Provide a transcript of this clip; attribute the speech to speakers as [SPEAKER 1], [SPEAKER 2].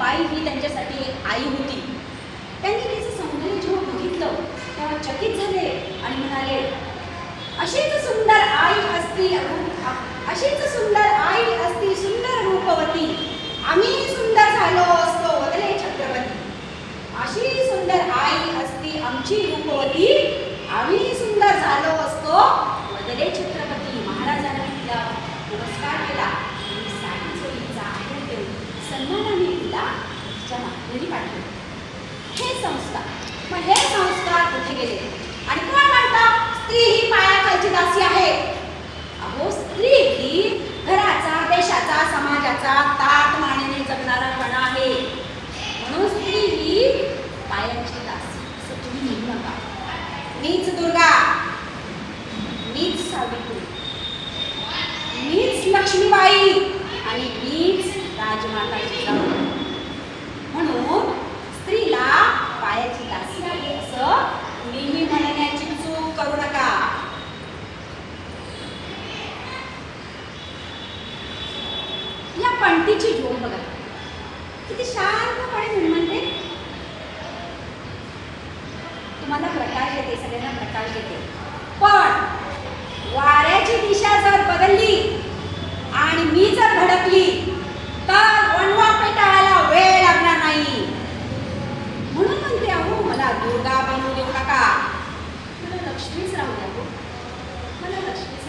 [SPEAKER 1] बाई ही त्यांच्यासाठी एक आई होती. त्यांनी तिचं सौंदर्य जेव्हा बघितलं तेव्हा चकित झाले आणि म्हणाले अशीच सुंदर आई असती अशीच सुंदर आई असती सुंदर रूपवती. आम्ही सुंदर झालो असतो वदले छत्रपती अशी सुंदर आई असती आमची रूपवती आम्ही सुंदर झालो असतो वदले छत्रपती महाराजांनी तिला नमस्कार केला आणि साडी चोळीचा आदर देऊन सन्मानाने तिला तिच्या माहेरी पाठवलं हे संस्कार मग हे केले आणि काय म्हणतात स्त्री ही पायाखालची दासी आहे. अहो स्त्री ही घराचा देशाचा समाजाचा ताट मानेने जगणारा कणा आहे. म्हणून स्त्री ही पायाची दासी असं तुम्ही म्हणू नका. मीच दुर्गा. मीच सावित्री. मीच लक्ष्मीबाई. आणि मी करू नका. या पणतीची झोप बघा. किती शांतपणे म्हणते तुम्हाला प्रकाश येते सगळ्यांना प्रकाश येते. पण वाऱ्याची दिशा जर बदलली आणि मी जर भडकली तर वणवा पेटाळायला वेळ लागणार नाही. म्हणून म्हणते अहो मला दुर्गा बनवली लक्ष्मीच राहू द्या हो. मला लक्ष्मी